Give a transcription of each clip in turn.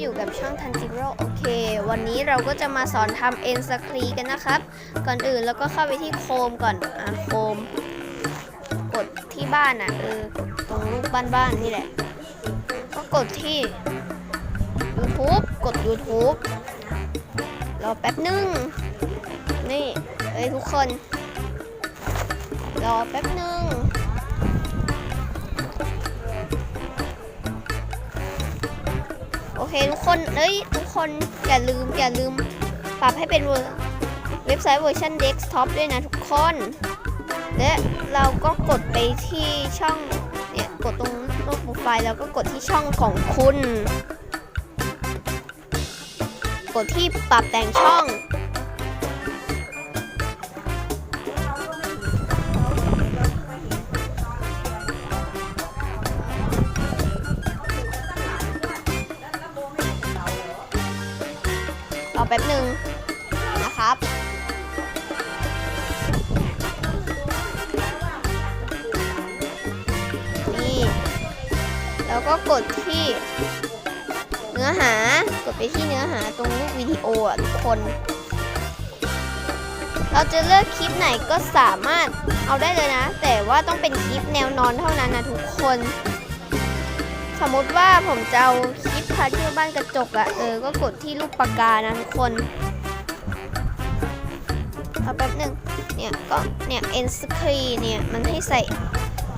อยู่กับช่องทันจิโร่โอเค วันนี้เราก็จะมาสอนทำเอ็นสครีกันนะครับ ก่อนอื่นเราก็เข้าไปที่โคมก่อน อะโคม กดที่บ้านอะเออตรงรูปบ้านๆนี่แหละ ก็กดที่ YouTube กด YouTube รอแป๊บนึง นี่เอ้ยทุกคน รอแป๊บนึง คทุกคนเอ้ยทุกคนอย่าลืมอย่าลืมปรับให้เป็นเว็บไซต์เวอร์ชันเดสก์ท็อปด้วยนะทุกคน และเราก็กดไปที่ช่องเนี่ยกดตรงรูปโปรไฟล์แล้วก็กดที่ช่องของคุณ กดที่ปรับแต่งช่อง นะครับ นี่ แล้วก็กดที่เนื้อหา กดไปที่เนื้อหาตรงรูปวิดีโออะทุกคน เราจะเลือกคลิปไหนก็สามารถเอาได้เลยนะ แต่ว่าต้องเป็นคลิปแนวนอนเท่านั้นนะทุกคน สมมติว่าผมจะเอาคลิปพาเที่ยวบ้านกระจกอะเออ ก็กดที่รูปปากกานะทุกคน เอาแป๊บหนึ่งเนี่ยก็เนี่ย end screen เนี่ยมันให้ใส่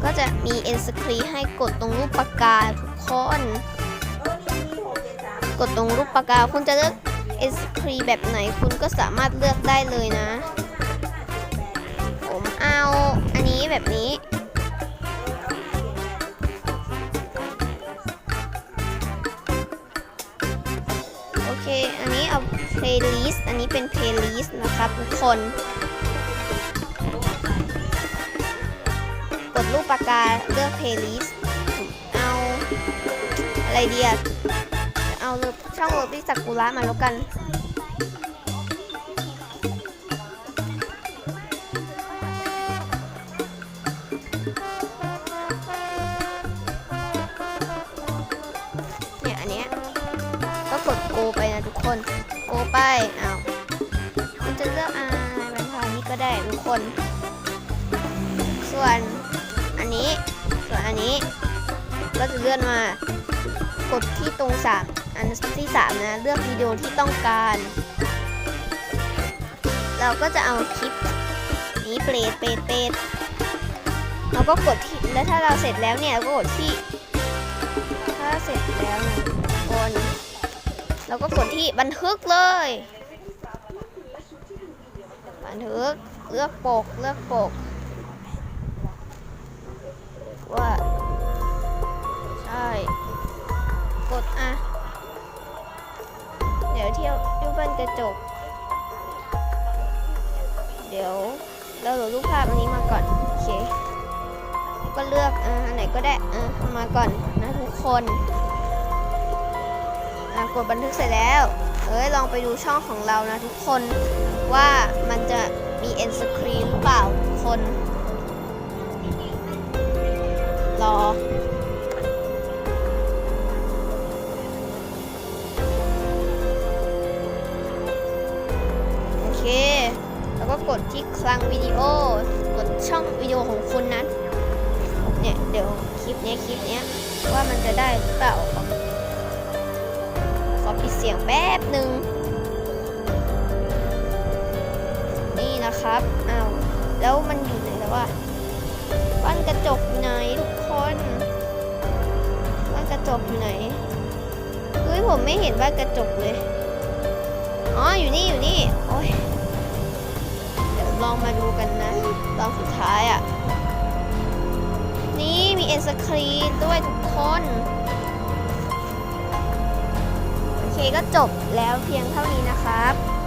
ก็จะมี end screen ให้กดตรงรูปปากกาทุกคนกดตรงรูปปากกาคุณจะเลือก end screen แบบไหนคุณก็สามารถเลือกได้เลยนะ ผมเอาอันนี้แบบนี้ ค อันนี้เอา playlist อันนี้เป็น playlist นะครับทุกคน กดรูปปากกาเลือก playlist เอา อะไรดีอะเอาช่องเลิฟที่สักุระมาแล้วกัน กดโกไปนะทุกคน โกไปอ้าวคุณจะเลือกอะไรบรรทานี้ก็ได้ทุกคน ส่วนอันนี้ ส่วนอันนี้ ก็จะเลื่อนมากดที่ตรงสามอันที่สามนะ เลือกวิดีโอที่ต้องการ เราก็จะเอาคลิปนี้เปรตเปรตเปรตเราก็กดที่ แล้วถ้าเราเสร็จแล้วเนี่ยเราก็กดที่ ถ้าเสร็จแล้วนะทุกคน เราก็กดที่บันทึกเลย บันทึกเลือกปกเลือกปก ว่าใช่กดอะ เดี๋ยวเที่ยวยูบันกระจก เดี๋ยวเราโหลดรูปภาพอันนี้มาก่อน โอเค ก็เลือกอะอันไหนก็ได้อะมาก่อนนะทุกคน อะกดบันทึกเสร็จแล้ว เอ้ยลองไปดูช่องของเรานะทุกคนว่ามันจะมี end screen หรือเปล่าทุกคน รอโอเคแล้วก็กดที่คลังวิดีโอ กดช่องวิดีโอของคุณนะเนี่ย เดี๋ยวคลิปนี้คลิปนี้ว่ามันจะได้หรือเปล่าขอขอ ปิดเสียงแป๊บหนึ่งนี่นะครับอ้าวแล้วมันอยู่ไหนแล้ววะบ้านกระจกไหนทุกคนบ้านกระจกอยู่ไหนเฮ้ยผมไม่เห็นบ้านกระจกเลยอ๋ออยู่นี่อยู่นี่โอ้ยเดี๋ยวลองมาดูกันนะตอนสุดท้ายอะนี่มีเอ็นสครีนด้วยทุกคน เคก็จบแล้วเพียงเท่านี้นะครับ